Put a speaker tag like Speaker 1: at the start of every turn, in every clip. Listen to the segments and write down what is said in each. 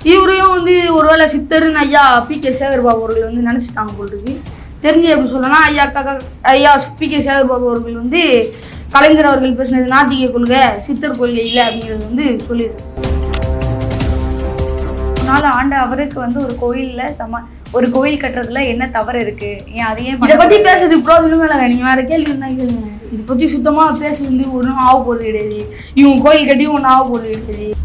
Speaker 1: இவரையும் வந்து ஒருவேளை சித்தர்னு ஐயா பி கே சேகர்பாபு அவர்கள் வந்து நினச்சிட்டாங்க போல் இருக்கு. தெரிஞ்சு எப்படி சொல்லலாம் ஐயா கக ஐயா பி கே சேகர்பாபு அவர்கள் வந்து கலைஞர் அவர்கள் பேசினது நாத்திக கொள்கை சித்தர் கொள்கை இல்லை அப்படிங்கிறது வந்து சொல்லியிருக்காங்க
Speaker 2: நாள் ஆண்ட அவருக்கு வந்து ஒரு கோயில்ல சம ஒரு கோயில் கட்டுறதுல என்ன தவறு இருக்கு? ஏன் அதையே
Speaker 1: இதை பத்தி பேசுறது ப்ரோஜனமே இல்லைங்க நீங்க வேற கேள்வி என்ன கேளுங்க. இதை பத்தி சுத்தமா பேச வந்து ஒன்றும் ஆக போறது கிடையாது. இவங்க கோயில் கட்டி ஒன்றும் ஆக போறது கிடையாது.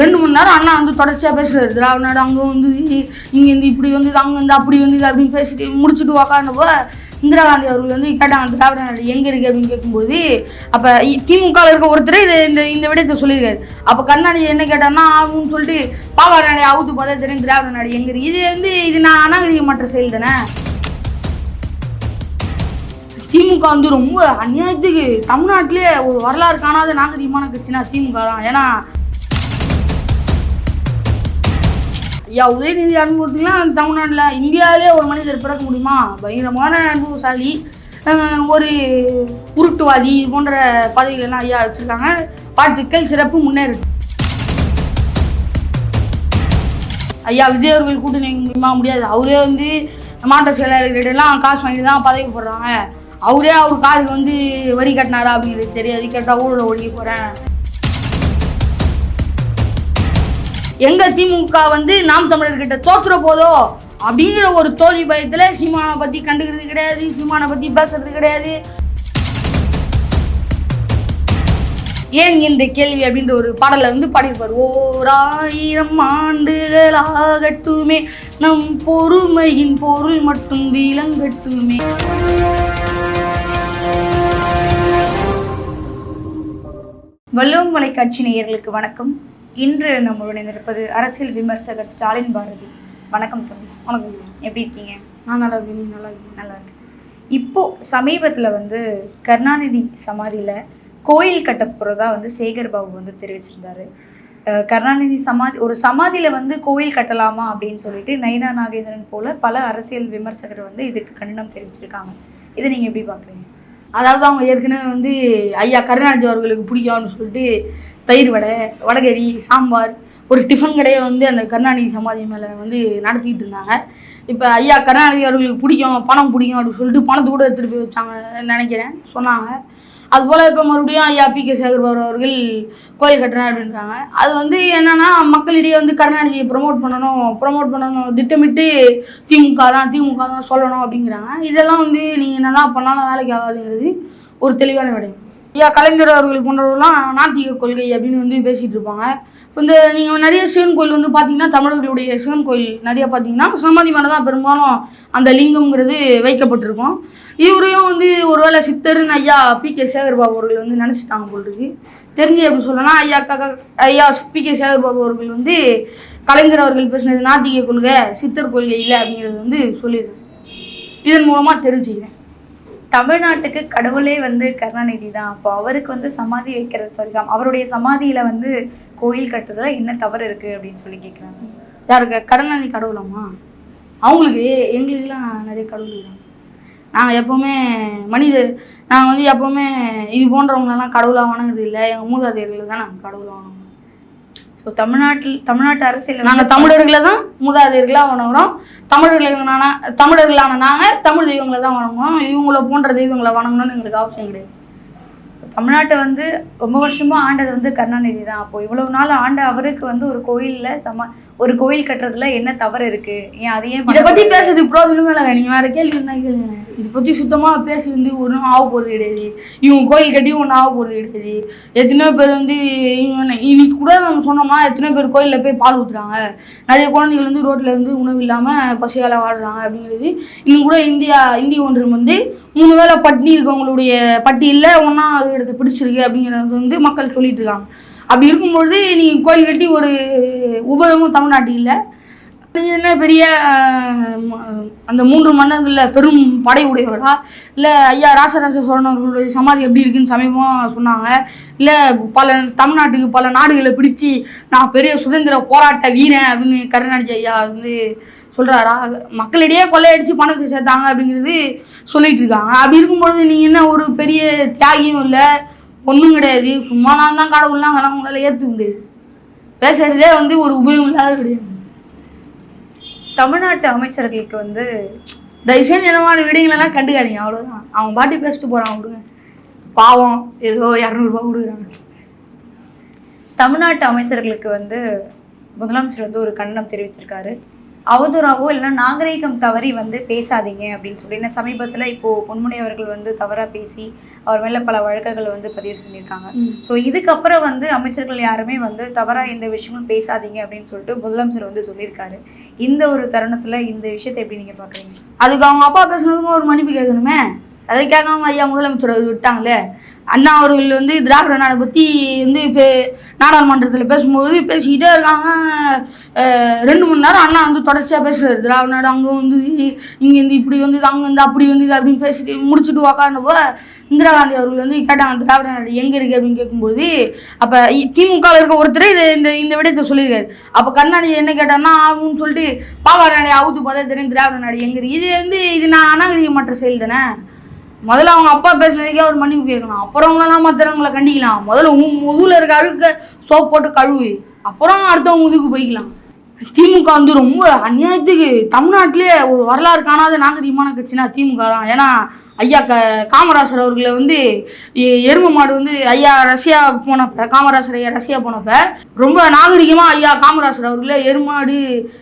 Speaker 1: ரெண்டு மணி நேரம் அண்ணா வந்து தொடர்ச்சியாக பேசுகிறார் திராவிட நாடு வந்து இங்கே வந்து இப்படி வந்து அங்கே வந்து அப்படி வந்து அப்படின்னு பேசிட்டு முடிச்சுட்டு உக்காந்தப்போ இந்திரா காந்தி அவர்கள் வந்து கேட்டாங்க திராவிட நாடு எங்கே இருக்குது அப்படின்னு கேட்கும்போது அப்போ திமுகவில் இருக்க ஒருத்தர் இது இந்த இந்த விடயத்தை சொல்லியிருக்காரு. அப்போ கருணாநிதி என்ன கேட்டான்னா ஆகும்னு சொல்லிட்டு பாபா நாடு அவுத்து பார்த்தா தெரியும் திராவிட நாடு எங்கே இருக்கு. இது வந்து இது நான் அநாகரிகமற்ற செயல் தானே? திமுக வந்து ரொம்ப அநியாயத்துக்கு தமிழ்நாட்டிலே ஒரு வரலாறு காணாத நாகரிகமான கட்சினா திமுக தான். ஏன்னா ஐயா உதயநிதி அனுபவத்துக்குலாம் தமிழ்நாட்டில் இந்தியாவிலே ஒரு மனிதர் பிறக்க முடியுமா? பயங்கரமான அனுபவசாலி. ஒரு உருட்டுவாதி போன்ற பதவிகளெல்லாம் ஐயா வச்சுருக்காங்க. வாழ்த்துக்கள் சிறப்பு முன்னேறு. ஐயா விஜய் அவர்கள் கூட்டணி முடியுமா? முடியாது. அவரே வந்து மாற்ற செயலாளர்கிட்டலாம் காசு வாங்கி தான் பதவி போடுறாங்க. அவரே அவர் காருக்கு வந்து வரி கட்டினாரா அப்படிங்கிறது தெரியாது. கேட்டால் ஊழல ஒழிக்க போகிறேன் எங்க திமுக வந்து நாம் தமிழர்கிட்ட தோற்றுற போதோ அப்படிங்கிற ஒரு தோல்வி பயத்துல சீமானை பத்தி கண்டுக்கிறது கிடையாது சீமானை பத்தி பேசுறது கிடையாது. ஏன் இந்த கேள்வி அப்படின்ற ஒரு பாடலை வந்து பாடியிருப்பார். ஓர் ஆயிரம் ஆண்டுகளாகட்டுமே நம் பொறுமையின் பொருள் மட்டும் விளங்கட்டுமே.
Speaker 2: வள்ளுவம் தொலைக்காட்சி நேயர்களுக்கு வணக்கம். இன்று நம்மளுடன் இருப்பது அரசியல் விமர்சகர் ஸ்டாலின் பாரதி. வணக்கம் தம்பி.
Speaker 1: வணக்கம்.
Speaker 2: எப்படி இருக்கீங்க?
Speaker 1: நான் நல்லா இருக்கேன். நல்லா இருக்கேன்
Speaker 2: நல்லா இருக்கு இப்போ சமீபத்துல வந்து கருணாநிதி சமாதியில கோயில் கட்ட போறதா வந்து சேகர் பாபு வந்து தெரிவிச்சிருந்தாரு. கருணாநிதி சமாதி ஒரு சமாதியில வந்து கோயில் கட்டலாமா அப்படின்னு சொல்லிட்டு நைனா நாகேந்திரன் போல பல அரசியல் விமர்சகர் வந்து இதுக்கு கண்டனம் தெரிவிச்சிருக்காங்க. இதை நீங்க எப்படி பாக்குறீங்க?
Speaker 1: அதாவது அவங்க ஏற்கனவே வந்து ஐயா கருணாநிதி அவர்களுக்கு பிடிக்கும்னு சொல்லிட்டு தயிர் வடை வடகறி சாம்பார் ஒரு டிஃபன் கடையை வந்து அந்த கருணாநிதி சமாதி மேலே வந்து நடத்திக்கிட்டு இருந்தாங்க. இப்போ ஐயா கருணாநிதி அவர்களுக்கு பிடிக்கும் பணம் பிடிக்கும் அப்படின்னு சொல்லிட்டு பணத்தை கூட எடுத்துகிட்டு போய் வச்சாங்க நினைக்கிறேன் சொன்னாங்க. அதுபோல் இப்போ மறுபடியும் ஐயா பி கே சேகர்பாபு அவர்கள் கோயில் கட்டுறேன் அப்படின்றாங்க. அது வந்து என்னன்னா மக்களிடையே வந்து கருணாநிதியை ப்ரொமோட் பண்ணணும் ப்ரொமோட் பண்ணணும் திட்டமிட்டு திமுக தான் திமுக தான் சொல்லணும் அப்படிங்கிறாங்க. இதெல்லாம் வந்து நீங்கள் என்னதான் பண்ணாலும் வேலைக்கு ஆகாதுங்கிறது ஒரு தெளிவான விடயம் ஐயா கலைஞர் அவர்கள் போன்றவர்கள்லாம் நாத்திக கொள்கை அப்படின்னு வந்து பேசிகிட்டு இருப்பாங்க. இந்த நீங்கள் நிறைய சிவன் கோயில் வந்து பார்த்தீங்கன்னா தமிழர்களுடைய சிவன் கோயில் நிறைய பார்த்தீங்கன்னா சமாதி மேலே தான் பெரும்பாலும் அந்த லிங்கம்ங்கிறது வைக்கப்பட்டிருக்கும். இவரையும் வந்து ஒருவேளை சித்தர்னு ஐயா பி. கே. சேகர்பாபு அவர்கள் வந்து நினச்சிட்டாங்க போல் தெரிஞ்சு எப்படி சொல்லலாம் ஐயா கக்கா ஐயா பி. கே. சேகர்பாபு அவர்கள் வந்து கலைஞர் அவர்கள் பேசினது நாத்திக கொள்கை சித்தர் கொள்கை இல்லை அப்படிங்கிறது வந்து சொல்லியிருக்காங்க இதன் மூலமாக தெரிஞ்சுக்கிறேன்.
Speaker 2: தமிழ்நாட்டுக்கு கடவுளே வந்து கருணாநிதி தான் அப்போ அவருக்கு வந்து சமாதி வைக்கிறது சாரி அவருடைய சமாதியில வந்து கோயில் கட்டுறதுல என்ன தவறு இருக்கு அப்படின்னு சொல்லி கேட்குறாங்க
Speaker 1: யாருக்கு? கருணாநிதி கடவுளாமா? அவங்களுக்கு எங்களுக்குலாம் நிறைய கடவுள் இருக்காங்க. நாங்கள் எப்போவுமே மனித நாங்கள் வந்து எப்போவுமே இது போன்றவங்களெல்லாம் கடவுளாக வணங்குறது இல்லை. எங்கள் மூதாதையர்கள் தான் நாங்கள் கடவுளாக வணங்குறோம்
Speaker 2: ஸோ தமிழ்நாட்டில் தமிழ்நாட்டு அரசியல்
Speaker 1: நாங்கள் தமிழர்களை தான் மூதாதையர்களாக வணங்குறோம். தமிழர்களான தமிழர்களான நாங்கள் தமிழ் தெய்வங்களை தான் வணங்குவோம் இவங்கள போன்ற தெய்வங்களை வணங்கணும்னு எங்களுக்கு அவசியம் கிடையாது.
Speaker 2: தமிழ்நாட்டை வந்து ரொம்ப வருஷமா ஆண்டது வந்து கருணாநிதி தான். அப்போ இவ்வளவு நாள் ஆண்ட அவருக்கு வந்து ஒரு கோயில்ல சம ஒரு கோயில் கட்டுறதுல என்ன தவறு இருக்கு? ஏன் அதையே
Speaker 1: இதை பத்தி பேசுறது ப்ரோஜனமே இல்லைங்க நீங்க வேற கேள்வி என்ன கேளுங்க இதை பத்தி சுத்தமா பேசி வந்து ஒன்றும் ஆக போறது கிடையாது. இவங்க கோயில் கட்டி ஒன்றும் ஆக போறது கிடையாது. எத்தனையோ பேர் வந்து இவங்க- இன்னைக்கு கூட நம்ம சொன்னோம்னா எத்தனையோ பேர் கோயிலில் போய் பால் ஊத்துறாங்க. நிறைய குழந்தைகள் வந்து ரோட்ல இருந்து உணவு இல்லாம பசியால வாடுறாங்க அப்படிங்கிறது. இன்னும் கூட இந்தியா இந்திய ஒன்றியம் வந்து மூணு வேளை பட்டினி இருக்கவங்களுடைய பட்டியலில் ஒன்றாவது இடத்தை பிடிச்சிருக்கு அப்படிங்கிறது வந்து மக்கள் சொல்லிட்டு இருக்காங்க. அப்படி இருக்கும்பொழுது நீங்கள் கோயில் கட்டி ஒரு உபயோகமும் தமிழ்நாட்டில் இல்லை. என்ன பெரிய அந்த மூன்று மன்னர்களில் பெரும் படை உடையவரா? இல்லை ஐயா ராசராச சோழன் அவர்களுடைய சமாதி எப்படி இருக்குன்னு சமீபமாக சொன்னாங்க. இல்லை பல தமிழ்நாட்டுக்கு பல நாடுகளை பிடிச்சி நான் பெரிய சுதந்திர போராட்ட வீரன் அப்படின்னு கருணாநிதி ஐயா வந்து சொல்கிறாரா மக்களிடையே கொள்ளையடிச்சு பணத்தை சேர்த்தாங்க அப்படிங்கிறது சொல்லிட்டு இருக்காங்க. அப்படி இருக்கும்பொழுது நீங்கள் என்ன ஒரு பெரிய தியாகியும் இல்லை. ஒன்றும் கிடையாது. சும்மா நான் தான் கடவுள்லாம் வேணாம் உங்களால் ஏற்றுக்க முடியாது. பேசுறதே வந்து ஒரு உபயோகம் இல்லாத கிடையாது
Speaker 2: தமிழ்நாட்டு அமைச்சர்களுக்கு வந்து
Speaker 1: தயவுசெய்து இந்த மாதிரி விடயங்களெல்லாம் கண்டுக்காதீங்க. அவ்வளோதான் அவன் பாட்டி பேசிட்டு போகிறான் விடுங்க. பாவம் ஏதோ இரநூறுபா கொடுக்குறாங்க.
Speaker 2: தமிழ்நாட்டு அமைச்சர்களுக்கு வந்து முதலமைச்சர் வந்து ஒரு கண்டனம் தெரிவிச்சிருக்காரு. அவதூறாவோ இல்லைன்னா நாகரீகம் தவறி வந்து பேசாதீங்க அப்படின்னு சொல்லி ஏன்னா சமீபத்தில் இப்போ பொன்முனை அவர்கள் வந்து தவறாக பேசி அவர் மேலே பல வழக்குகள் வந்து பதிவு பண்ணியிருக்காங்க. ஸோ இதுக்கப்புறம் வந்து அமைச்சர்கள் யாருமே வந்து தவறாக எந்த விஷயங்களும் பேசாதீங்க அப்படின்னு சொல்லிட்டு முதலமைச்சர் வந்து சொல்லியிருக்காரு. இந்த ஒரு தருணத்தில் இந்த விஷயத்தை எப்படி நீங்கள் பார்க்குறீங்க
Speaker 1: அதுக்கு அவங்க அப்பா பேசுனதுக்கும் ஒரு மன்னிப்பு கேட்கணுமே. அதை கேட்காம ஐயா முதலமைச்சர் விட்டாங்களே. அண்ணா அவர்கள் வந்து திராவிட நாடை பற்றி வந்து பே நாடாளுமன்றத்தில் பேசும்போது பேசிக்கிட்டே இருக்காங்க. ரெண்டு மணி நேரம் அண்ணா வந்து தொடர்ச்சியாக பேசுறாரு. திராவிட நாடு அங்கே வந்து இங்கே வந்து இப்படி வந்து அங்கே வந்து அப்படி வந்து அப்படின்னு பேசிட்டு முடிச்சுட்டு உக்காந்தப்போ இந்திரா காந்தி அவர்கள் வந்து கேட்டாங்க திராவிட நாடு எங்கே இருக்குது அப்படின்னு கேட்கும்போது அப்போ திமுகவில் இருக்க ஒருத்தர் இது இந்த இந்த விடயத்தை சொல்லியிருக்காரு. அப்போ கருணாநிதி என்ன கேட்டார்னா ஆகும்னு சொல்லிட்டு பாபா நாடை அவுத்து பார்த்தா தெரியும் திராவிட நாடு எங்கே இருக்குது இது வந்து இது நான் அநாகரிகமற்ற செயல் தானே? முதல்ல அவங்க அப்பா பேசுனதுக்கே அவர் மன்னிப்பு கேட்கலாம். அப்புறம் அவங்களெல்லாம் மற்றவங்களை கண்டிக்கலாம். முதல்ல உன் முதுகுல இருக்க அழுக்க சோப் போட்டு கழுவு அப்புறம் அடுத்தவங்க முதுகு போய்க்கலாம். திமுக வந்து ரொம்ப அநியாயத்துக்கு தமிழ்நாட்டிலே ஒரு வரலாறு காணாத நாகரீகமான கட்சினா திமுக தான். ஏன்னா ஐயா க காமராசர் அவர்களை வந்து எ- எருமை மாடு வந்து ஐயா ரஷ்யா போனப்ப காமராசர் ஐயா ரஷ்யா போனப்ப ரொம்ப நாகரிகமாக ஐயா காமராசர் அவர்களே எருமாடு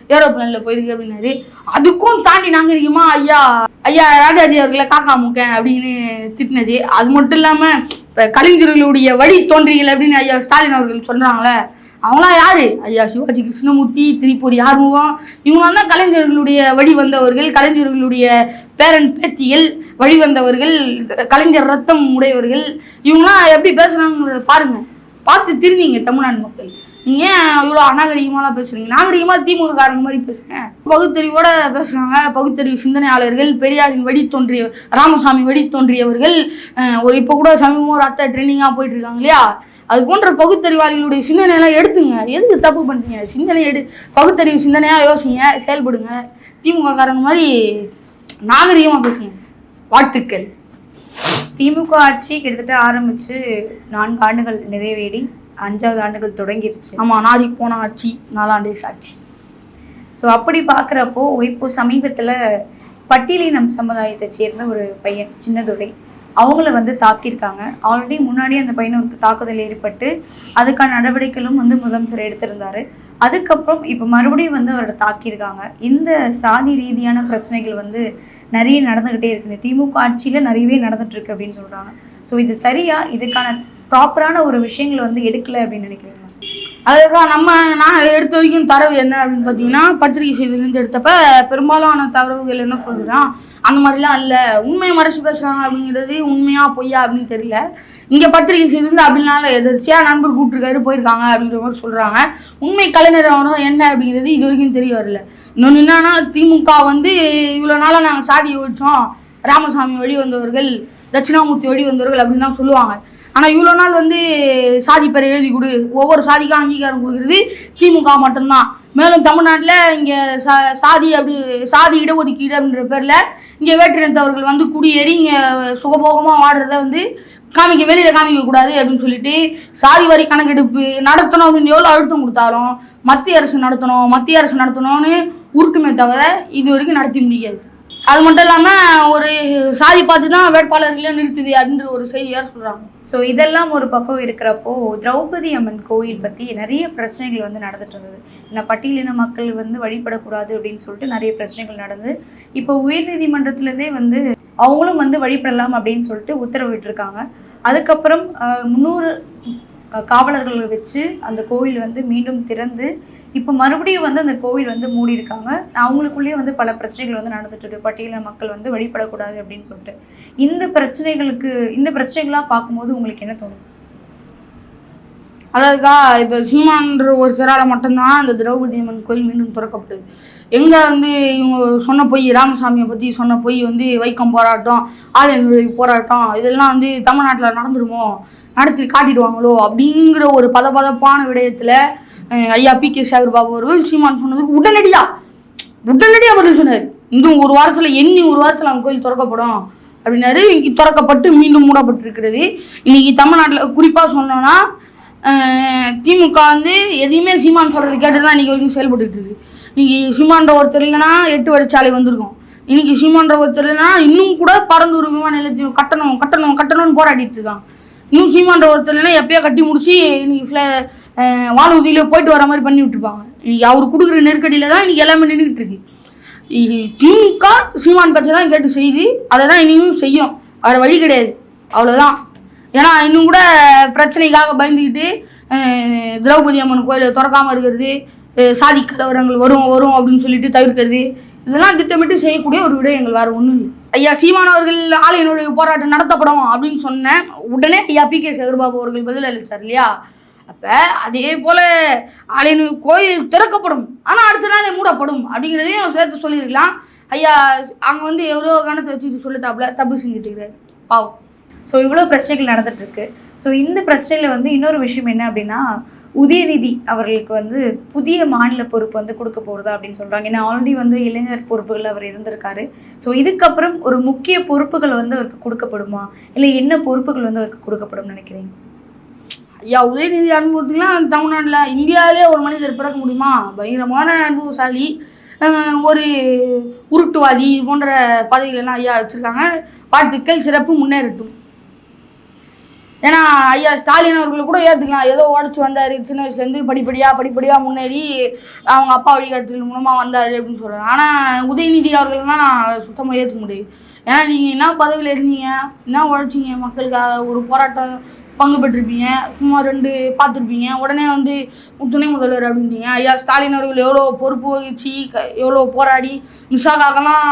Speaker 1: ஏரோப்ளேனில் போயிருக்கு அப்படின்னாரு. அதுக்கும் தாண்டி நாகரிகமாக ஐயா ஐயா ராஜாஜி அவர்களை காக்கா முக்கேன் அப்படின்னு திட்டினது. அது மட்டும் இல்லாமல் இப்போ கலைஞர்களுடைய வழி தோன்றிகள் அப்படின்னு ஐயா ஸ்டாலின் அவர்கள் சொல்கிறாங்களே அவங்களாம் யாரு? ஐயா சிவாஜி கிருஷ்ணமூர்த்தி திரிபுரி ஆறுமுகம் இவங்களாம் தான் கலைஞர்களுடைய வழி வந்தவர்கள் கலைஞர்களுடைய பேரன் பேத்திகள் வழி வந்தவர்கள் கலைஞர் ரத்தம் உடையவர்கள் இவங்களாம் எப்படி பேசுறாங்கிறத பாருங்க. பார்த்து திரும்பிங்க தமிழ்நாடு மக்கள். நீங்க ஏன் இவ்வளோ அநாகரிகமாலாம் பேசுறீங்க? நாகரிகமாக திமுக காரங்க மாதிரி பேசுங்க. பகுத்தறிவோட பேசுறாங்க. பகுத்தறிவு சிந்தனையாளர்கள் பெரியாரின் வழி தோன்றிய ராமசாமி வழி தோன்றியவர்கள் ஒரு இப்போ கூட சமீபமாக ஒரு அத்தை ட்ரெண்டிங்காக போயிட்டு இருக்காங்க இல்லையா? அது போன்ற பகுத்தறிவாளிகளுடைய சிந்தனையெல்லாம் எடுத்துங்க. எதுக்கு தப்பு பண்ணுறீங்க சிந்தனை எடு. பகுத்தறிவு சிந்தனையாக யோசிங்க. செயல்படுங்க. திமுக காரங்க மாதிரி நாகரிகமாக பேசுங்க. வாழ்த்துக்கள்.
Speaker 2: திமுக ஆட்சி கிட்டத்தட்ட ஆரம்பிச்சு நான்கு ஆண்டுகள் நிறைவேறி அஞ்சாவது ஆண்டுகள் தொடங்கிருச்சு.
Speaker 1: ஆமாம் நாடி போன ஆட்சி நாலாண்டே சாட்சி.
Speaker 2: ஸோ அப்படி பார்க்குறப்போ இப்போ சமீபத்தில் பட்டியலினம் சமுதாயத்தை சேர்ந்த ஒரு பையன் சின்னதுரை அவங்கள வந்து தாக்கியிருக்காங்க. ஆல்ரெடி முன்னாடி அந்த பையனுக்கு தாக்குதல் ஏற்பட்டு அதுக்கான நடவடிக்கைகளும் வந்து முதலமைச்சர் எடுத்திருந்தாரு. அதுக்கப்புறம் இப்போ மறுபடியும் வந்து அவரை தாக்கியிருக்காங்க. இந்த சாதி ரீதியான பிரச்சனைகள் வந்து நிறைய நடந்துக்கிட்டே இருக்குது திமுக ஆட்சியில் நிறையவே நடந்துட்டு இருக்கு அப்படின்னு சொல்கிறாங்க ஸோ இது சரியா? இதுக்கான ப்ராப்பரான ஒரு விஷயங்களை வந்து எடுக்கல அப்படின்னு நினைக்கிறீங்களா?
Speaker 1: அதுக்காக நம்ம நான் எடுத்த வரைக்கும் தரவு என்ன அப்படின்னு பார்த்தீங்கன்னா பத்திரிகை செய்தியிலேருந்து எடுத்தப்ப பெரும்பாலான தரவுகள் என்ன சொல்றதுன்னா அந்த மாதிரிலாம் இல்லை. உண்மையை மறைச்சு பேசுகிறாங்க அப்படிங்கிறது உண்மையா பொய்யா அப்படின்னு தெரியல. இங்கே பத்திரிகை செய்திலேருந்து அப்படின்னால எதிர்ச்சியாக நண்பர் கூப்பிட்டுருக்காரு போயிருக்காங்க அப்படிங்கிற மாதிரி சொல்கிறாங்க உண்மை கலைஞர் அவனும் என்ன அப்படிங்கிறது இது வரைக்கும் தெரிய வரல. இன்னொன்று என்னன்னா திமுக வந்து இவ்வளோ நாளாக நாங்கள் சாதியை ஒழிச்சோம். ராமசாமி வழி வந்தவர்கள் தட்சிணாமூர்த்தி வழி வந்தவர்கள் அப்படின்னு தான் சொல்லுவாங்க. ஆனால் இவ்வளோ நாள் வந்து சாதி பேரை எழுதி கொடு. ஒவ்வொரு சாதிக்கும் அங்கீகாரம் கொடுக்குறது திமுக மட்டும்தான். மேலும் தமிழ்நாட்டில் இங்கே சா சாதி அப்படி சாதி இடஒதுக்கீடு அப்படின்ற பேரில் இங்கே வேற்றினத்தவர்கள் வந்து குடியேறி இங்கே சுகபோகமாக வாடுறத வந்து காமிக்க வெளியில் காமிக்கக்கூடாது அப்படின்னு சொல்லிட்டு சாதி வரி கணக்கெடுப்பு நடத்தணும் அப்படின்னு எவ்வளோ அழுத்தம் கொடுத்தாலும் மத்திய அரசு நடத்தணும் மத்திய அரசு நடத்தணும்னு உருட்டுமே தவிர இது வரைக்கும் நடத்தி முடியாது. அது மட்டும் இல்லாமல் ஒரு சாதி பார்த்து தான் வேட்பாளர்களே நிறுத்துது அப்படின்ற ஒரு செய்தியார் சொல்கிறாங்க
Speaker 2: ஸோ இதெல்லாம் ஒரு பக்கம் இருக்கிறப்போ திரௌபதி அம்மன் கோயில் பற்றி நிறைய பிரச்சனைகள் வந்து நடந்துட்டு இருந்தது. இந்த பட்டியலின மக்கள் வந்து வழிபடக்கூடாது அப்படின்னு சொல்லிட்டு நிறைய பிரச்சனைகள் நடந்து இப்போ உயர்நீதிமன்றத்துலேருந்தே வந்து அவங்களும் வந்து வழிபடலாம் அப்படின்னு சொல்லிட்டு உத்தரவிட்டிருக்காங்க. அதுக்கப்புறம் முந்நூறு காவலர்களை வச்சு அந்த கோவில் வந்து மீண்டும் திறந்து இப்போ மறுபடியும் வந்து அந்த கோவில் வந்து மூடி இருக்காங்க அவங்களுக்குள்ளேயே வந்து பல பிரச்சனைகள் வந்து நடந்துட்டு இருக்கு பட்டியல மக்கள் வந்து வழிபடக்கூடாது அப்படின்னு சொல்லிட்டு. இந்த பிரச்சனைகளுக்கு இந்த பிரச்சனைகளாக பார்க்கும்போது உங்களுக்கு என்ன தோணும்?
Speaker 1: அதாவதுக்கா இப்போ சினிமான்ற ஒருத்தரால் மட்டும்தான் அந்த திரௌபதி அம்மன் கோயில் மீண்டும் திறக்கப்படுது எங்கே வந்து இவங்க சொன்ன பொய் ராமசாமியை பற்றி சொன்ன பொய் வந்து வைக்கம் போராட்டம் ஆலயம் போராட்டம் இதெல்லாம் வந்து தமிழ்நாட்டில் நடந்துருமோ? நடத்தி காட்டிடுவாங்களோ? அப்படிங்கிற ஒரு பதபதப்பான விடயத்தில் ஐயா பி கே சேகர் பாபு அவர்கள் சீமான் சொன்னதுக்கு உடனடியாக உடனடியாக பதில் சொன்னார். இன்னும் ஒரு வாரத்தில் எண்ணி ஒரு வாரத்தில் அவங்க கோயில் திறக்கப்படும் அப்படின்னாரு. இன்னைக்கு திறக்கப்பட்டு மீண்டும் மூடப்பட்டிருக்கிறது. இன்னைக்கு தமிழ்நாட்டில் குறிப்பாக சொன்னோன்னா திமுக வந்து எதையுமே சீமான் சொல்கிறது கேட்டு தான் இன்றைக்கி வரைக்கும் செயல்பட்டுட்டு இருக்கு. இன்னைக்கு சீமான்ற ஒருத்தர் இல்லைன்னா எட்டு வழிச்சாலை வந்திருக்கும். இன்னைக்கு சீமான்ற ஒருத்தர் இல்லைன்னா இன்னும் கூட பரந்தூர் விமான நிலையத்தையும் கட்டணும் கட்டணும் கட்டணும்னு போராடிட்டு இருக்கான். இன்னும் சீமான்ற ஒருத்தர் இல்லைன்னா எப்பயோ கட்டி முடிச்சு இன்னைக்கு ஃப்ள வானூதியில் போயிட்டு வர மாதிரி பண்ணி விட்டுருப்பாங்க. இன்னைக்கு அவர் கொடுக்குற நெருக்கடியில் தான் இன்னைக்கு எல்லாமே நின்றுக்கிட்டு இருக்கு. திமுக சீமான் பச்சை தான் கேட்டு செய்து அதை தான் இனியும் செய்யும். வேறு வழி கிடையாது. அவ்வளோதான் ஏன்னா இன்னும் கூட பிரச்சனைக்காக பயந்துக்கிட்டு திரௌபதி அம்மன் கோயிலை திறக்காமல் இருக்கிறது சாதி கலவரங்கள் வரும் வரும் அப்படின்னு சொல்லிட்டு தவிர்க்கிறது இதெல்லாம் திட்டமிட்டு செய்யக்கூடிய ஒரு விடயங்கள். வேறு ஒன்றும் இல்லை. ஐயா சீமானவர்கள் ஆலையினுடைய போராட்டம் நடத்தப்படும் அப்படின்னு சொன்னேன் உடனே ஐயா பி கே சேகர்பாபு அவர்கள் பதில் அளித்தார் இல்லையா? அதே போல் ஆலயனு கோயில் திறக்கப்படும். ஆனால் அடுத்த நாளே மூடப்படும். அப்படிங்கிறதையும் சேர்த்து சொல்லியிருக்கலாம். ஐயா அவங்க வந்து எவ்வளோ கணத்தை வச்சுட்டு சொல்லிட்டாப்புல தப்பு செஞ்சுட்டு இருக்கிறாரு பாவம்.
Speaker 2: ஸோ இவ்வளோ பிரச்சனைகள் நடந்துட்டு இருக்கு ஸோ இந்த பிரச்சனையில் வந்து இன்னொரு விஷயம் என்ன அப்படின்னா உதயநிதி அவர்களுக்கு வந்து புதிய மாநில பொறுப்பு வந்து கொடுக்க போகிறதா அப்படின்னு சொல்கிறாங்க ஏன்னா ஆல்ரெடி வந்து இளைஞர் பொறுப்புகள் அவர் இருந்திருக்காரு. ஸோ இதுக்கப்புறம் ஒரு முக்கிய பொறுப்புகள் வந்து அவருக்கு கொடுக்கப்படுமா? இல்லை என்ன பொறுப்புகள் வந்து அவருக்கு கொடுக்கப்படும் நினைக்கிறீங்க?
Speaker 1: ஐயா உதயநிதி அனுபவத்துக்குலாம் தமிழ்நாட்டில் இந்தியாவிலே ஒரு மனிதர் பிறக்க முடியுமா? பயங்கரமான அனுபவசாலி. ஒரு உருட்டுவாதி போன்ற பதவிகளெல்லாம் ஐயா வச்சுருக்காங்க. வாழ்த்துக்கள் சிறப்பு முன்னேறட்டும். ஏன்னா ஐயா ஸ்டாலின் அவர்களை கூட ஏற்றுக்கலாம் ஏதோ உடச்சி வந்தார் சின்ன வயசுலேருந்து படிப்படியாக படிப்படியாக முன்னேறி அவங்க அப்பா வழிகாட்டுதல் மூலமாக வந்தார் அப்படின்னு சொல்கிறாங்க ஆனால் உதயநிதி அவர்கள்லாம் சுத்தமாக ஏற்றுக்க முடியாது. ஏன்னா நீங்கள் என்ன பதவியில் இருந்தீங்க? என்ன உழைச்சிங்க மக்களுக்காக? ஒரு போராட்டம் பங்கு பெற்றிருப்பீங்க சும்மா ரெண்டு பார்த்துருப்பீங்க. உடனே வந்து துணை முதல்வர் அப்படின்றீங்க. ஐயா ஸ்டாலின் அவர்கள் எவ்வளோ பொறுப்பு வகிச்சு க எவ்வளோ போராடி மிஷாக்காகலாம்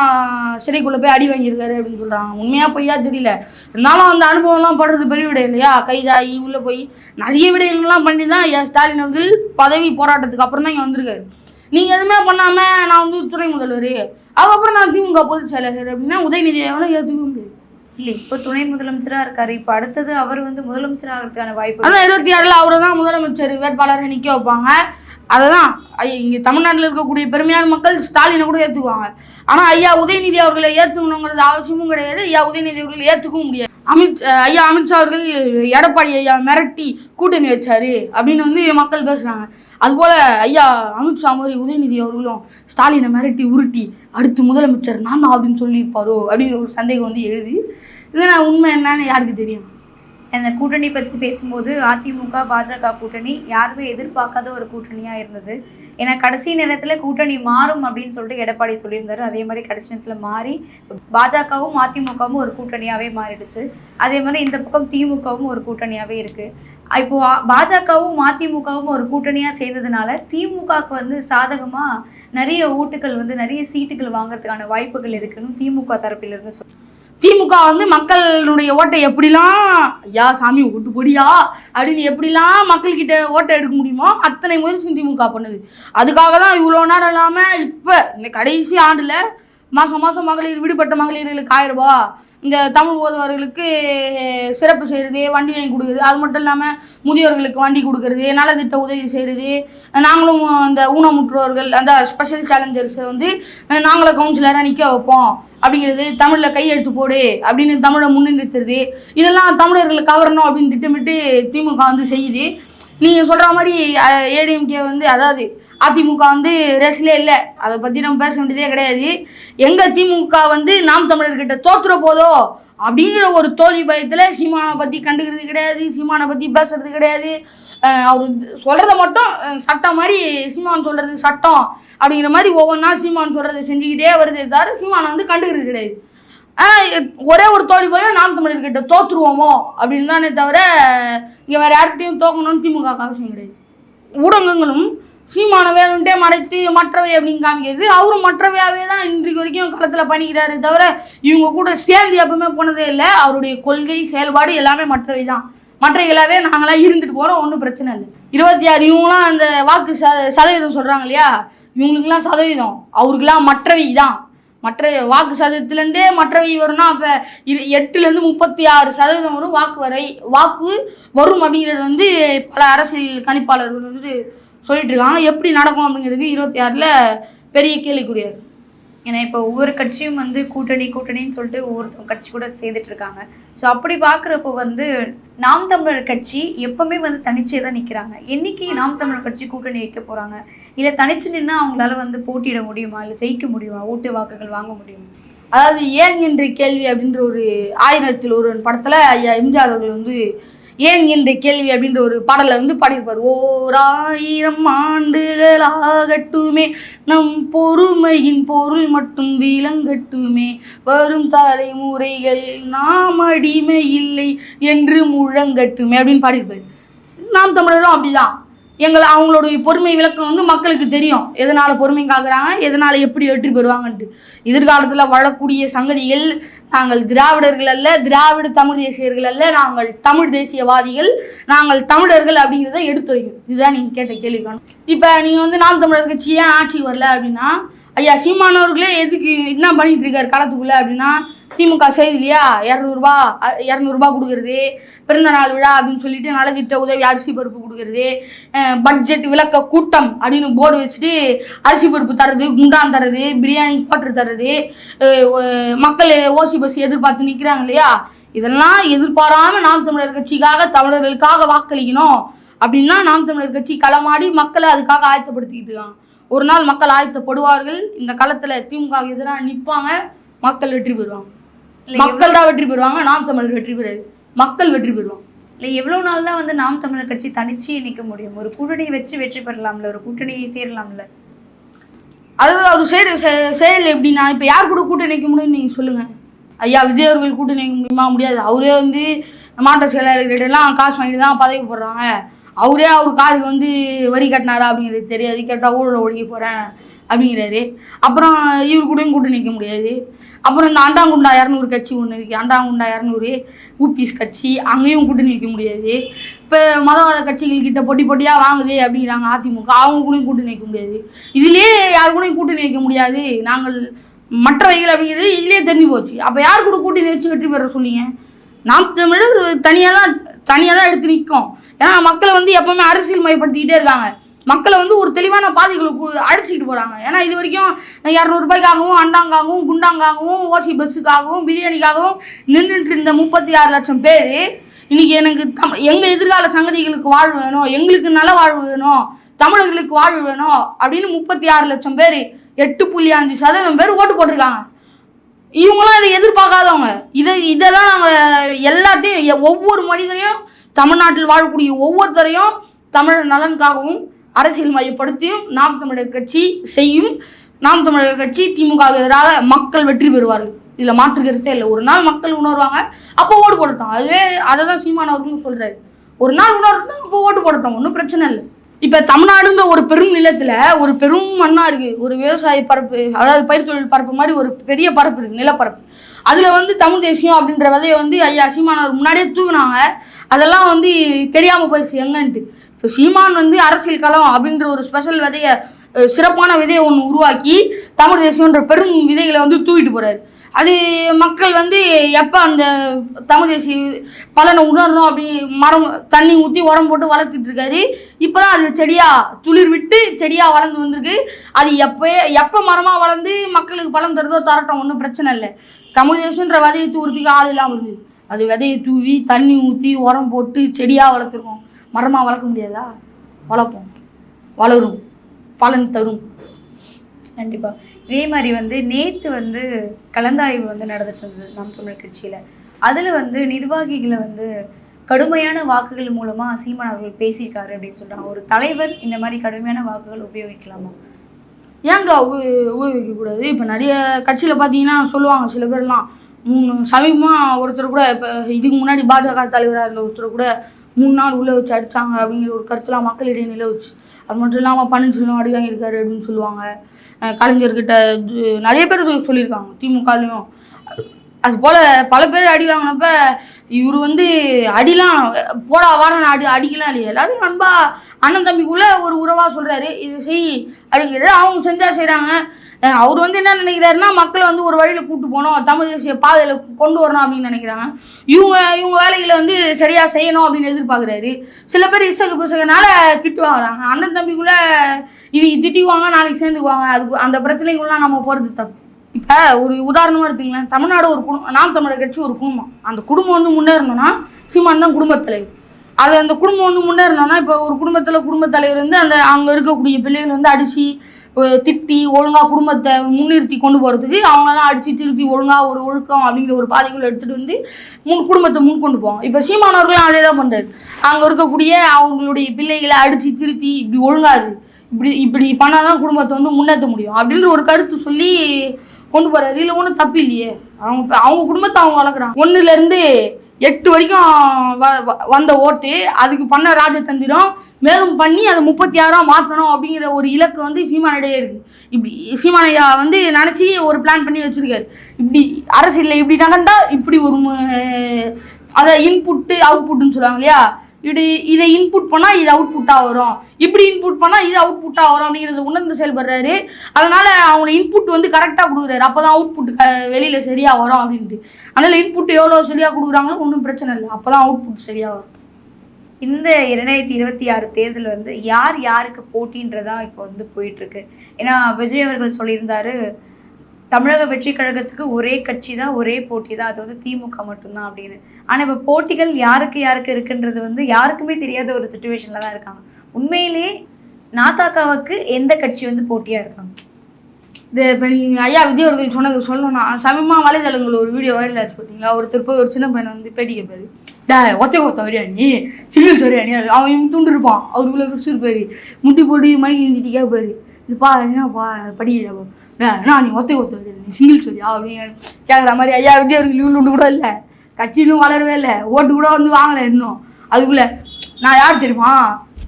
Speaker 1: சிறைக்குள்ளே போய் அடி வாங்கியிருக்காரு அப்படின்னு சொல்கிறாங்க உண்மையாக பொய்யா தெரியல. இருந்தாலும் அந்த அனுபவம்லாம் படுறது பெரிய விட இல்லையா? கைதாகி உள்ளே போய் நிறைய விடயங்கள்லாம் பண்ணி தான் ஐயா ஸ்டாலின் அவர்கள் பதவி போராட்டத்துக்கு அப்புறம் தான் இங்கே வந்திருக்காரு. நீங்கள் எதுவுமே பண்ணாமல் நான் வந்து துணை முதல்வர். அதுக்கப்புறம் நான் திமுக பொதுச் செயலாளர் அப்படின்னா உதயநிதியை எவ்வளோ ஏற்றுக்க முடியாது.
Speaker 2: இல்லை இப்போ துணை முதலமைச்சரா இருக்காரு. இப்போ அடுத்தது அவர் வந்து முதலமைச்சர் ஆகிறதுக்கான வாய்ப்பு
Speaker 1: அதான் இருபத்தி ஆறில் அவரை தான் முதலமைச்சர் வேட்பாளரை நிற்க வைப்பாங்க. அதுதான் இங்கே தமிழ்நாட்டில் இருக்கக்கூடிய பெருமையான மக்கள் ஸ்டாலினை கூட ஏற்றுக்குவாங்க ஆனா ஐயா உதயநிதி அவர்களை ஏற்றுக்கணுங்கிறது அவசியமும் கிடையாது. ஐயா உதயநிதி அவர்களை ஏற்றுக்கவும் முடியாது. அமித் ஐயா அமித்ஷா அவர்கள் எடப்பாடி ஐயா மிரட்டி கூட்டணி வச்சாரு அப்படின்னு வந்து மக்கள் பேசுகிறாங்க அதுபோல் ஐயா அமித்ஷா மாதிரி உதயநிதி அவர்களும் ஸ்டாலினை மிரட்டி உருட்டி அடுத்து முதலமைச்சர் நான் தான் அப்படின்னு சொல்லியிருப்பாரோ அப்படிங்கிற ஒரு சந்தேகம் வந்து எழுதி. இதனால் உண்மை என்னன்னு யாருக்கு தெரியும்?
Speaker 2: அந்த கூட்டணி பற்றி பேசும்போது அதிமுக பாஜக கூட்டணி யாருமே எதிர்பார்க்காத ஒரு கூட்டணியாக இருந்தது. ஏன்னா கடைசி நேரத்தில் கூட்டணி மாறும் அப்படின்னு சொல்லிட்டு எடப்பாடி சொல்லியிருந்தாரு. அதே மாதிரி கடைசி நேரத்தில் மாறி பாஜகவும் அதிமுகவும் ஒரு கூட்டணியாகவே மாறிடுச்சு. அதே மாதிரி இந்த பக்கம் திமுகவும் ஒரு கூட்டணியாகவே இருக்கு. இப்போ பாஜகவும் அதிமுகவும் ஒரு கூட்டணியாக சேர்ந்ததுனால திமுகவுக்கு வந்து சாதகமாக நிறைய ஓட்டுகள் வந்து நிறைய சீட்டுகள் வாங்குறதுக்கான வாய்ப்புகள் இருக்குன்னு திமுக தரப்பிலிருந்து சொல்லி
Speaker 1: திமுக வந்து மக்களுடைய ஓட்டை எப்படிலாம் ஐயா சாமி ஓட்டு பொடியா அப்படின்னு எப்படிலாம் மக்கள்கிட்ட ஓட்டை எடுக்க முடியுமோ அத்தனை முயற்சியும் திமுக பண்ணுது. அதுக்காக தான் இவ்வளோ நேரம் இல்லாமல் இப்போ இந்த கடைசி ஆண்டில் மாதம் மாதம் மகளிர் விடுபட்ட மகளிர்களுக்கு ஆயிரம் ரூபா இந்த தமிழ் ஓதுவர்களுக்கு சிறப்பு செய்கிறது வண்டி வாங்கி கொடுக்குறது அது மட்டும் இல்லாமல் முதியோர்களுக்கு வண்டி கொடுக்கறது நலத்திட்ட உதவி செய்கிறது நாங்களும் அந்த ஊனமுற்றோர்கள் அந்த ஸ்பெஷல் சேலஞ்சர்ஸை வந்து நாங்களும் கவுன்சிலராக நிற்க வைப்போம். அப்படிங்கிறது தமிழில் கையெழுத்து போடு அப்படின்னு தமிழை முன்னிறுத்துறது. இதெல்லாம் தமிழர்களை கவரணும் அப்படின்னு திட்டமிட்டு திமுக வந்து செய்யுது. நீங்கள் சொல்கிற மாதிரி ஏடிஎம்கே வந்து அதாவது அதிமுக வந்து ரேஸ்லே இல்லை. அதை பற்றி நம்ம பேச வேண்டியதே கிடையாது. எங்கள் திமுக வந்து நாம் தமிழர்கிட்ட தோற்றுற போதோ அப்படிங்கிற ஒரு தோல்வி பயத்தில் சீமானை பற்றி கண்டுக்கிறது கிடையாது சீமானை பற்றி பேசுறது கிடையாது. அவர் சொல்கிறத மட்டும் சட்டம் மாதிரி சீமான் சொல்கிறது சட்டம் அப்படிங்கிற மாதிரி ஒவ்வொன்றா சீமான் சொல்கிறது செஞ்சுக்கிட்டே வருதே தவிர சீமானை வந்து கண்டுக்கிறது கிடையாது. ஆனால் ஒரே ஒரு தோல்வி போய் நாம் தமிழர்கிட்ட தோற்றுருவோமோ அப்படின்னு தானே தவிர இங்கே வேறு யார்கிட்டையும் தோக்கணும்னு திமுக அவசியம் கிடையாது. ஊடகங்களும் சீமான வேணுன்ட்டே மறைத்து மற்றவை அப்படின்னு காமிக்கிறது. அவரும் மற்றவையாவே தான் இன்றைக்கு வரைக்கும் களத்தில் பண்ணிக்கிறாரு தவிர இவங்க கூட சேர்ந்து எப்பவுமே போனதே இல்லை. அவருடைய கொள்கை செயல்பாடு எல்லாமே மற்றவை தான் மற்றவைகளாகவே நாங்களாம் இருந்துட்டு போகிறோம் ஒன்றும் பிரச்சனை இல்லை. இருபத்தி ஆறு இவங்களாம் அந்த வாக்கு ச சதவீதம் சொல்கிறாங்க இல்லையா? இவங்களுக்குலாம் சதவீதம். அவருக்கெல்லாம் மற்றவை தான். மற்ற வாக்கு சதவீதத்துலேருந்தே மற்றவை வரும்னா அப்போ இரு எட்டுலேருந்து முப்பத்தி ஆறு சதவீதம் வரும் வாக்கு வரை வாக்கு வரும் அப்படிங்கிறது வந்து பல அரசியல் கணிப்பாளர்கள் வந்து சொல்லிட்டு இருக்காங்க எப்படி நடக்கும் அப்படிங்கிறது இருபத்தி ஆறில் பெரிய கேள்விக்குறியாது
Speaker 2: ஏன்னா இப்போ ஒவ்வொரு கட்சியும் வந்து கூட்டணி கூட்டணின்னு சொல்லிட்டு ஒவ்வொருத்தவங்க கட்சி கூட சேர்ந்துட்டு இருக்காங்க ஸோ அப்படி பார்க்குறப்போ வந்து நாம் தமிழர் கட்சி எப்பவுமே வந்து தனிச்சே தான் நிற்கிறாங்க என்னைக்கு நாம் தமிழர் கட்சி கூட்டணி வைக்க போகிறாங்க இல்லை தனிச்சு நின்னா அவங்களால வந்து போட்டியிட முடியுமா? இல்லை ஜெயிக்க முடியுமா? ஓட்டு வாக்குகள் வாங்க முடியுமா?
Speaker 1: அதாவது ஏன் என்ற கேள்வி அப்படின்ற ஒரு ஆயிரத்தில் ஒரு படத்துல ஐயா எம்ஜிஆர் அவர்கள் வந்து ஏன் இந்த கேள்வி அப்படின்ற ஒரு பாடலை வந்து பாடியிருப்பார். ஓர் ஆயிரம் ஆண்டுகளாகட்டுமே நம் பொறுமையின் பொருள் மட்டும் விளங்கட்டுமே வரும் தலைமுறைகள் நாம் அடிமை இல்லை என்று முழங்கட்டுமே அப்படின்னு பாடியிருப்பார். நாம் தமிழரும் அப்படிதான். எங்களை அவங்களுடைய பொறுமை விளக்கம் வந்து மக்களுக்கு தெரியும். எதனால் பொறுமை காக்குறாங்க? எதனால் எப்படி வெற்றி பெறுவாங்கன்ட்டு. எதிர்காலத்தில் வாழக்கூடிய சங்கதிகள் நாங்கள் திராவிடர்கள் அல்ல திராவிட தமிழ் தேசியர்கள் அல்ல நாங்கள் தமிழ் தேசியவாதிகள் நாங்கள் தமிழர்கள் அப்படிங்கிறத எடுத்து வைக்கும் இதுதான் நீங்கள் கேட்ட கேள்விக்கான இப்போ நீங்கள் வந்து நாம் தமிழர் கட்சி ஏன் வரல அப்படின்னா ஐயா சீமானவர்களே எதுக்கு என்ன பண்ணிட்டு இருக்காரு காலத்துக்குள்ளே அப்படின்னா திமுக செய்தி இல்லையா? இரநூறுபா இரநூறுபா கொடுக்குறது பிறந்த நாள் விழா அப்படின்னு சொல்லிட்டு நலத்திட்ட உதவி அரிசி பருப்பு கொடுக்குறது பட்ஜெட் விளக்க கூட்டம் அப்படின்னு போர்டு வச்சுட்டு அரிசி பருப்பு தர்றது குண்டான் தர்றது பிரியாணி குவாட்டர் தர்றது மக்கள் ஓசி பஸ் எதிர்பார்த்து நிற்கிறாங்க இல்லையா? இதெல்லாம் எதிர்பாராம நாம் தமிழர் கட்சிக்காக தமிழர்களுக்காக வாக்களிக்கணும் அப்படின்னா நாம் தமிழர் கட்சி களமாடி மக்களை அதுக்காக ஆயத்தப்படுத்திக்கிட்டு இருக்காங்க. ஒரு நாள் மக்கள் ஆயத்தப்படுவார்கள். இந்த களத்தில் திமுக எதிராக நிற்பாங்க மக்கள் வெற்றி பெறுவாங்க. மக்கள் தான் வெற்றி பெறுவாங்க நாம் தமிழர் வெற்றி பெறாது. மக்கள் வெற்றி பெறுவாங்க
Speaker 2: இல்லை எவ்வளோ நாள் தான் வந்து நாம் தமிழர் கட்சி தனிச்சு நிற்க முடியும்? ஒரு கூட்டணியை வச்சு வெற்றி பெறலாம்ல ஒரு கூட்டணியை சேரலாம்ல?
Speaker 1: அதாவது அவர் செயல் செ- செயல் எப்படின்னா இப்போ யார் கூட கூட்டணி வைக்க முடியும்னு நீங்கள் சொல்லுங்கள் ஐயா விஜய் அவர்கள் கூட்டணி வைக்க முடியுமா? முடியாது. அவரே வந்து மாவட்ட செயலாளர்களிடலாம் காசு வாங்கிட்டு தான் பதவி போடுறாங்க. அவரே அவர் காருக்கு வந்து வரி கட்டினாரா அப்படிங்கிறது தெரியாது. கேட்டால் ஊழல ஒழிக்க போகிறேன் அப்படிங்கிறாரு. அப்புறம் இவர் கூடயும் கூட்டணி வைக்க முடியாது. அப்புறம் இந்த அண்டாங்குண்டா இரநூறு கட்சி ஒன்று இருக்குது அண்டாங்குண்டா இரநூறு ஊபிஸ் கட்சி அங்கேயும் கூட்டணி நிற்க முடியாது. இப்போ மதவாத கட்சிகள் கிட்ட பொட்டி பொட்டியாக வாங்குது அப்படிங்கிறாங்க அதிமுக. அவங்க கூடயும் கூட்டணி வைக்க முடியாது. இதுலேயே யார் கூடயும் கூட்டணி வைக்க முடியாது. நாங்கள் மற்றவைகள் அப்படிங்கிறது இதுலேயே தெரிஞ்சு போச்சு. அப்போ யார் கூட கூட்டணி வச்சு வெற்றி பெற சொல்லிங்க நாம் தமிழர் தனியாக தான் தனியாக தான் எடுத்து நிற்கும் ஏன்னா மக்களை வந்து எப்போவுமே அரசியல் மையப்படுத்திக்கிட்டே இருக்காங்க. மக்களை வந்து ஒரு தெளிவான பாதைகளுக்கு அழைச்சிக்கிட்டு போகிறாங்க ஏன்னா இது வரைக்கும் இரநூறுபாய்க்காகவும் அண்டாங்காகவும் குண்டாங்காகவும் ஓசி பஸ்ஸுக்காகவும் பிரியாணிக்காகவும் நின்றுட்டு இருந்த முப்பத்தி ஆறு லட்சம் பேர் இன்னைக்கு எனக்கு தம் எங்கள் எதிர்கால சங்கதிகளுக்கு வாழ்வு வேணும் எங்களுக்கு நல்ல வாழ்வு வேணும் தமிழர்களுக்கு வாழ்வு வேணும் அப்படின்னு முப்பத்தி ஆறு லட்சம் பேர் எட்டு புள்ளி அஞ்சு சதவீதம் பேர் ஓட்டு போட்டிருக்காங்க. இவங்களாம் இதை எதிர்பார்க்காதவங்க. இதை இதெல்லாம் நாங்கள் எல்லாத்தையும் ஒவ்வொரு மனிதனையும் தமிழ்நாட்டில் வாழக்கூடிய ஒவ்வொருத்தரையும் தமிழ் நலனுக்காகவும் அரசியல் மையப்படுத்தியும் நாம் தமிழர் கட்சி செய்யும் நாம் தமிழர் கட்சி திமுக எதிராக மக்கள் வெற்றி பெறுவார்கள். இதில் மாற்று கருத்தே இல்லை. ஒரு நாள் மக்கள் உணர்வாங்க அப்போ ஓட்டு போடட்டும். அதுவே அதை தான் சீமான் அவர்களும் சொல்கிறாரு ஒரு நாள் உணர்வுனா அப்போ ஓட்டு போடட்டும். ஒன்றும் பிரச்சனை இல்லை. இப்போ தமிழ்நாடுன்ற ஒரு பெரும் நிலத்தில் ஒரு பெரும் மண்ணாக இருக்குது ஒரு விவசாய பரப்பு அதாவது பயிர் தொழில் பரப்பு மாதிரி ஒரு பெரிய பரப்பு இருக்குது நிலப்பரப்பு. அதில் வந்து தமிழ் தேசியம் அப்படின்ற விதையை வந்து ஐயா சீமானவர் முன்னாடியே தூக்குனாங்க அதெல்லாம் வந்து தெரியாமல் போயிடுச்சு எங்கன்ட்டு. சீமான் வந்து அரசியல் களம் அப்படின்ற ஒரு ஸ்பெஷல் விதையை சிறப்பான விதையை ஒன்று உருவாக்கி தமிழ் தேசியன்ற பெரும் விதைகளை வந்து தூக்கிட்டு போகிறாரு அது மக்கள் வந்து எப்போ அந்த தமிழ் தேசிய பலனை உணரணும் அப்படி மரம் தண்ணி ஊற்றி உரம் போட்டு வளர்த்துட்டு இருக்காரு. இப்போ தான் அது செடியாக துளிர் விட்டு செடியாக வளர்ந்து வந்திருக்கு. அது எப்போ எப்போ மரமாக வளர்ந்து மக்களுக்கு பலன் தருதோ தரட்டும் ஒன்றும் பிரச்சனை இல்லை. தமிழ் தேசன்ற விதையை தூவுறதுக்கு ஆள் இல்லாமல் இருக்குது அது விதையை தூவி தண்ணி ஊற்றி உரம் போட்டு செடியாக வளர்த்துருக்கோம். மரமாக வளர்க்க முடியாதா? வளர்ப்போம். வளரும். பலன் தரும்.
Speaker 2: கண்டிப்பா. இதே மாதிரி வந்து நேத்து வந்து கலந்தாய்வு வந்து நடந்துட்டு இருந்தது நாம் தமிழர் கட்சியில. அதுல வந்து நிர்வாகிகளை வந்து கடுமையான வாக்குகள் மூலமா சீமான் அவர்கள் பேசியிருக்காரு அப்படின்னு சொல்றாங்க. ஒரு தலைவர் இந்த மாதிரி கடுமையான வாக்குகள் உபயோகிக்கலாமா?
Speaker 1: ஏங்க உபயோகிக்கக்கூடாது. இப்போ நிறைய கட்சியில் பார்த்தீங்கன்னா சொல்லுவாங்க சில பேர்லாம் மூணு சமீபமாக ஒருத்தர் கூட இப்போ இதுக்கு முன்னாடி பாஜக தலைவராக இருந்த ஒருத்தர் கூட மூணு நாள் உள்ளே வச்சு அடித்தாங்க அப்படிங்கிற ஒரு கருத்துலாம் மக்களிடையே நிலவுச்சு. அது மட்டும் இல்லாமல் பன்னீர்செல்வம் அடி வாங்கியிருக்காரு அப்படின்னு சொல்லுவாங்க. கலைஞர்கிட்ட நிறைய பேர் சொல்லி சொல்லியிருக்காங்க. திமுகலையும். அது போல் பல பேர் அடி வாங்கினப்ப இவர் வந்து அடிலாம் போடா வாடா அடி அடிக்கலாம் இல்லையா. எல்லாரும் அன்பா அண்ணன் தம்பிக்குள்ள ஒரு உறவாக சொல்கிறாரு இது செய் அப்படிங்கிறது அவங்க செஞ்சா செய்கிறாங்க அவர் வந்து என்ன நினைக்கிறாருன்னா மக்களை வந்து ஒரு வழியில் கூட்டு போகணும் தமிழ் தேசிய பாதையில் கொண்டு வரணும் அப்படின்னு நினைக்கிறாங்க. இவங்க இவங்க வேலைகளை வந்து சரியாக செய்யணும் அப்படின்னு எதிர்பார்க்குறாரு. சில பேர் இசகு பிசகனால திட்டுவாங்க. அண்ணன் தம்பிக்குள்ளே இது திட்டிக்குவாங்க நாளைக்கு சேர்ந்துக்குவாங்க. அதுக்கு அந்த பிரச்சனைகள்லாம் நம்ம போறது தப்பு. இப்போ ஒரு உதாரணமாக எடுத்துங்களேன் தமிழ்நாடு ஒரு குடும்பம் நாம் தமிழர் கட்சி ஒரு குடும்பம். அந்த குடும்பம் வந்து முன்னேறணும்னா சீமான் தான் குடும்பத் தலைவர். அது அந்த குடும்பம் வந்து முன்னேறணும்னா இப்போ ஒரு குடும்பத்தில் குடும்ப தலைவர் வந்து அந்த அங்கே இருக்கக்கூடிய பிள்ளைகள் வந்து அடித்து திட்டி ஒழுங்காக குடும்பத்தை முன்னிறுத்தி கொண்டு போகிறதுக்கு அவங்களாம் அடித்து திருத்தி ஒழுங்காக ஒரு ஒழுக்கம் அப்படிங்கிற ஒரு பாதைக்குள்ளே எடுத்துகிட்டு வந்து முன் குடும்பத்தை முன் கொண்டு போவாங்க இப்போ சீமானவர்களும் அதே தான் பண்ணுறாரு அங்கே இருக்கக்கூடிய அவங்களுடைய பிள்ளைகளை அடித்து திருத்தி இப்படி ஒழுங்காது. இப்படி இப்படி பண்ணால் தான் குடும்பத்தை வந்து முன்னேற்ற முடியும் அப்படின்ற ஒரு கருத்து சொல்லி கொண்டு போகிறாரு இல்லை ஒன்றும் தப்பு இல்லையே. அவங்க அவங்க குடும்பத்தை அவங்க வளர்க்குறாங்க. ஒன்றுலேருந்து எட்டு வரைக்கும் வ- வ- வந்த ஓட்டு. அதுக்கு பண்ண ராஜதந்திரம் மேலும் பண்ணி அதை முப்பத்தி ஆறாக மாற்றணும் அப்படிங்கிற ஒரு இலக்கு வந்து சீமானிடையே இருக்கு. இப்படி சீமானையா வந்து நினச்சி ஒரு பிளான் பண்ணி வச்சிருக்காரு. இப்படி அரசியலில் இப்படி நடந்தால் இப்படி ஒரு மு- அதை இன்புட்டு அவுட்புட்டுன்னு சொல்லுவாங்க இல்லையா? இது இதை இன்புட் பண்ணால் இது அவுட்புட்டாக வரும். இப்படி இன்புட் பண்ணால் இது அவுட்புட்டாக வரும் அப்படிங்கிறத உணர்ந்து செயல்படுறாரு. அதனால் அவங்க இன்புட் வந்து கரெக்டாக கொடுக்குறாரு. அப்போ தான் அவுட்புட் வெளியில் சரியாக வரும் அப்படின்ட்டு. அதனால் இன்புட் எவ்வளோ சரியாக கொடுக்குறாங்களோ ஒன்றும் பிரச்சனை இல்லை. அப்போ தான் அவுட்புட் சரியாக வரும்.
Speaker 2: இந்த இரண்டாயிரத்தி இருபத்தி ஆறு தேர்தல் வந்து யார் யாருக்கு போட்டின்றதான் இப்போ வந்து போயிட்டுருக்கு ஏன்னா விஜய் அவர்கள் சொல்லியிருந்தாரு தமிழக வெற்றி கழகத்துக்கு ஒரே கட்சி தான் ஒரே போட்டி தான் அது வந்து திமுக மட்டும்தான் அப்படின்னு. ஆனால் இப்போ போட்டிகள் யாருக்கு யாருக்கு இருக்குன்றது வந்து யாருக்குமே தெரியாத ஒரு சுச்சுவேஷனில் தான் இருக்காங்க. உண்மையிலே நாத்தாக்காவுக்கு எந்த கட்சி வந்து போட்டியாக இருக்காங்க?
Speaker 1: இது இப்போ நீங்கள் ஐயா விஜய் அவர்கள் சொன்னது சொல்லணும்னா சமயமாக வலைதளங்கள் ஒரு வீடியோ வைரல் ஆச்சு பார்த்தீங்களா ஒருத்தர் போய் ஒரு சின்ன பையனை வந்து பேட்டி கேட்பாரு டே ஒத்தை கொத்த வரியா நீ? சிங்கிள் சரியா நீ? அவன் இவன் துண்டு இருப்பான். அவருக்குள்ளே பிடிச்சிருப்பாரு முட்டி போட்டு மைக் நின்றுட்டு கேட்பாரு இதுப்பா என்னப்பா படிக்கலையா நான் நீ ஒத்தை ஒத்து நீ சிங்கிள் சொல்லியா அப்படின்னு கேட்குற மாதிரி ஐயா விஜய் அவருக்கு லீவ் ஒன்று கூட இல்லை. கட்சி இன்னும் வளரவே இல்லை. ஓட்டு கூட வந்து வாங்கலை இன்னும். அதுக்குள்ளே நான் யார் தெரியுமா?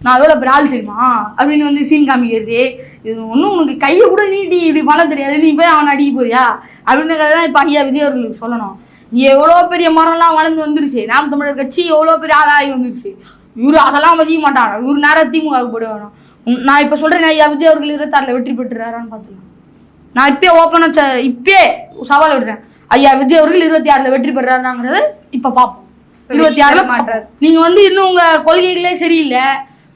Speaker 1: நான் எவ்வளோ பெரிய ஆள் தெரியுமா? அப்படின்னு வந்து சீன் காமிக்கிறது. இது ஒன்றும் உனக்கு கையை கூட நீட்டி இப்படி பண்ண தெரியாது. நீ போய் அவனை அடிக்க போறியா? அப்படின்னு தான் இப்போ ஐயா விஜய் அவர்களுக்கு சொல்லணும் எவ்வளோ பெரிய மரம்லாம் வளர்ந்து வந்துருச்சு. நாம் தமிழர் கட்சி எவ்வளோ பெரிய ஆளாகி வந்துருச்சு. இவரு அதெல்லாம் மதிக்க மாட்டான் இவரு நேரம் திமுக போட வேணும் நான் இப்போ சொல்கிறேன் ஐயா விஜய் அவர்கள் இருபத்தாறில் வெற்றி பெற்றுறாரான்னு பார்த்துக்கலாம் நான் இப்பயே ஓப்பனாக இப்பயே சவால் விடுறேன். ஐயா விஜய் அவர்கள் இருபத்தி ஆறில் வெற்றி பெறாருங்கிறத இப்போ பார்ப்போம் இருபத்தி ஆறுல
Speaker 2: மாற்றாரு.
Speaker 1: நீங்க வந்து இன்னும் உங்க கொள்கைகளே சரியில்லை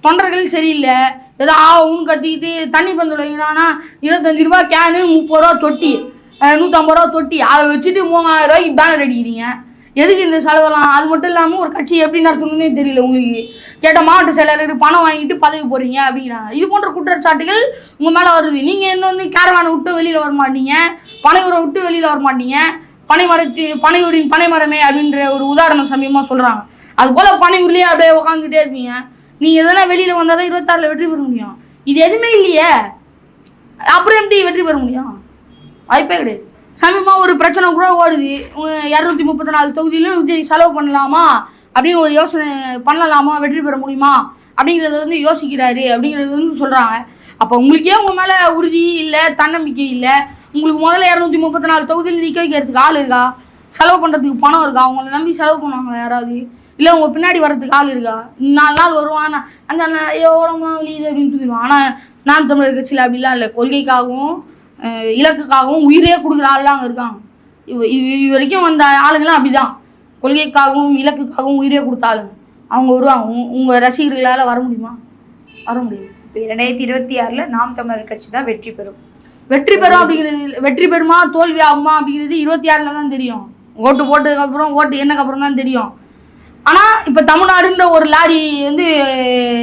Speaker 1: தொண்டர்கள் சரியில்லை ஏதோ ஆ ஊன்னு கத்திக்கிட்டு தண்ணி பந்து வைக்கிறான்னா இருபத்தஞ்சு ரூபா கேனு முப்பது ரூபா தொட்டி நூற்றம்பது ரூபா தொட்டி அதை வச்சுட்டு மூவாயிரம் ரூபாய்க்கு பேனர் அடிக்கிறீங்க. எதுக்கு இந்த செலவெல்லாம்? அது மட்டும் இல்லாமல் ஒரு கட்சி எப்படி நடத்தணும்னே தெரியல உங்களுக்கு. கேட்ட மாவட்ட செயலாளர் பணம் வாங்கிட்டு பதவி போறீங்க அப்படிங்கிறாங்க. இது போன்ற குற்றச்சாட்டுகள் உங்கள் மேலே வருது. நீங்கள் இன்னொன்று கேரவானை விட்டு வெளியில் வர மாட்டீங்க? பனையூரை விட்டு வெளியில் வர மாட்டீங்க? பனைமரத்து பனையூரின் பனைமரமே அப்படின்ற ஒரு உதாரணம் சமயமாக சொல்கிறாங்க அதுபோல் பனையூர்லேயே அப்படியே உட்காந்துட்டே இருப்பீங்க. நீங்கள் எதனா வெளியில் வந்தால் தான் இருபத்தாறில் வெற்றி பெற முடியும். இது எதுவுமே இல்லையே. அப்புறம் எப்படி வெற்றி பெற முடியும்? வாய்ப்பே கிடையாது. சமீபமாக ஒரு பிரச்சனை கூட ஓடுது. இரநூத்தி முப்பத்தி நாலு தொகுதியிலும் விஜய் செலவு பண்ணலாமா? அப்படின்னு ஒரு யோசனை பண்ணலாமா? வெற்றி பெற முடியுமா? அப்படிங்கிறத வந்து யோசிக்கிறாரு அப்படிங்கிறது வந்து சொல்கிறாங்க அப்போ உங்களுக்கே உங்கள் மேலே உறுதி இல்லை தன்னம்பிக்கை இல்லை. உங்களுக்கு முதல்ல இரநூத்தி முப்பத்தி நாலு தொகுதியில் நிற்க வைக்கிறதுக்கு ஆள் இருக்கா? செலவு பண்ணுறதுக்கு பணம் இருக்கா? அவங்கள நம்பி செலவு பண்ணுவாங்களா யாராவது? இல்லை உங்கள் பின்னாடி வர்றதுக்கு ஆள் இருக்கா? நாலு நாள் வருவான் அந்த அண்ணன் ஐயோ உடம்புலாம் அப்படின்னு சொல்லிடுவான். ஆனால் நான் தமிழர் கட்சியில் அப்படிலாம் இல்லை. கொள்கைக்காகவும் இலக்குக்காகவும் உயிரே கொடுக்குற ஆள்லாம் அங்கே இருக்காங்க. இது வரைக்கும் வந்த ஆளுங்களாம் அப்படிதான். கொள்கைக்காகவும் இலக்குக்காகவும் உயிரே கொடுத்த ஆளுங்க. அவங்க வருவாங்க. உங்க- உங்க ரசிகர்களால் வர முடியுமா? வர முடியாது
Speaker 2: இப்போ இரண்டாயிரத்தி இருபத்தி ஆறுல நாம் தமிழர் கட்சி தான் வெற்றி பெறும்.
Speaker 1: வெற்றி பெறும் அப்படிங்கிறது. வெற்றி பெறுமா தோல்வி ஆகுமா அப்படிங்கிறது இருபத்தி ஆறில் தான் தெரியும். ஓட்டு போட்டதுக்கப்புறம் ஓட்டு என்னக்கு அப்புறம் தான் தெரியும். ஆனால் இப்போ தமிழ்நாடுன்ற ஒரு லாரி வந்து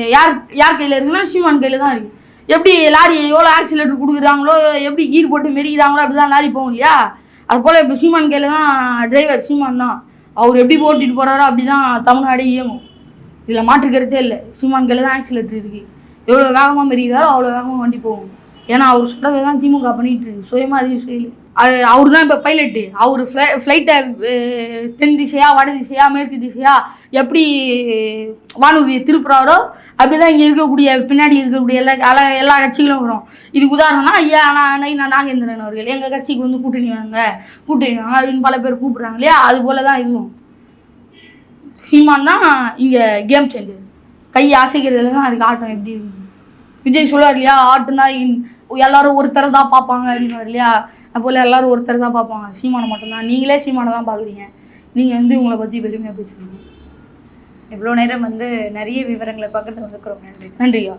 Speaker 1: யார் யார் கையில் இருக்குன்னா சீமான் கையில் தான் இருக்கு. எப்படி லாரி எவ்வளோ ஆக்சிலேட்டர் கொடுக்குறாங்களோ எப்படி கீர் போட்டு மெரிக்கிறாங்களோ அப்படி தான் லாரி போகும் இல்லையா? அது போல் இப்போ சீமான் கையில் தான் டிரைவர் சீமான் தான். அவர் எப்படி ஓட்டிட்டு போகிறாரோ அப்படி தான் தமிழ்நாடே இயங்கும். இதில் மாற்றுக்கிறதே இல்லை. சீமான் கையில் தான் ஆக்சிலேட்டர் இருக்குது எவ்வளோ வேகமாக மெரிக்கிறாரோ அவ்வளோ வேகமாக வண்டி போகும். ஏன்னா அவர் சொல்கிறத தான் திமுக பண்ணிட்டு இருக்கு. சுயமாக அதிகம் செய்யலை. அவர் தான் இப்போ பைலட்டு அவர் ஃப்ளை ஃப்ளைட்டை தென் திசையா வட திசையா மேற்கு திசையா எப்படி வானூர்தியை திருப்புறாரோ அப்படி தான் இங்கே இருக்கக்கூடிய பின்னாடி இருக்கக்கூடிய எல்லா எல்லா எல்லா கட்சிகளும் வரும். இதுக்கு உதாரணம்னா ஐயா ஆனால் நைனா நாகேந்திரன் அவர்கள். எங்கள் கட்சிக்கு வந்து கூட்டணி வாங்க. கூட்டணி வாங்க அப்படின்னு பல பேர் கூப்பிட்றாங்க இல்லையா? அது போல தான் இதுவும். சீமான் தான் இங்கே கேம் சேஞ்சர் கை அசைக்கிறதுல தான் அதுக்கு ஆட்டம் எப்படி விஜய் சொல்லுவார் இல்லையா? ஆட்டுனா இன்- எல்லாரும் ஒருத்தரை தான் பார்ப்பாங்க அப்படின்னு இல்லையா? அதுபோல் எல்லாரும் ஒருத்தர் தான் பார்ப்பாங்க. சீமானை மட்டும்தான். நீங்களே சீமானை தான் பார்க்குறீங்க. நீங்கள் வந்து உங்களை பற்றி பெருமையாக பேசுறீங்க.
Speaker 2: இவ்வளோ நேரம் வந்து நிறைய விவரங்களை பகிர்ந்து வந்துக்கிறோம் நன்றி.
Speaker 1: நன்றியா?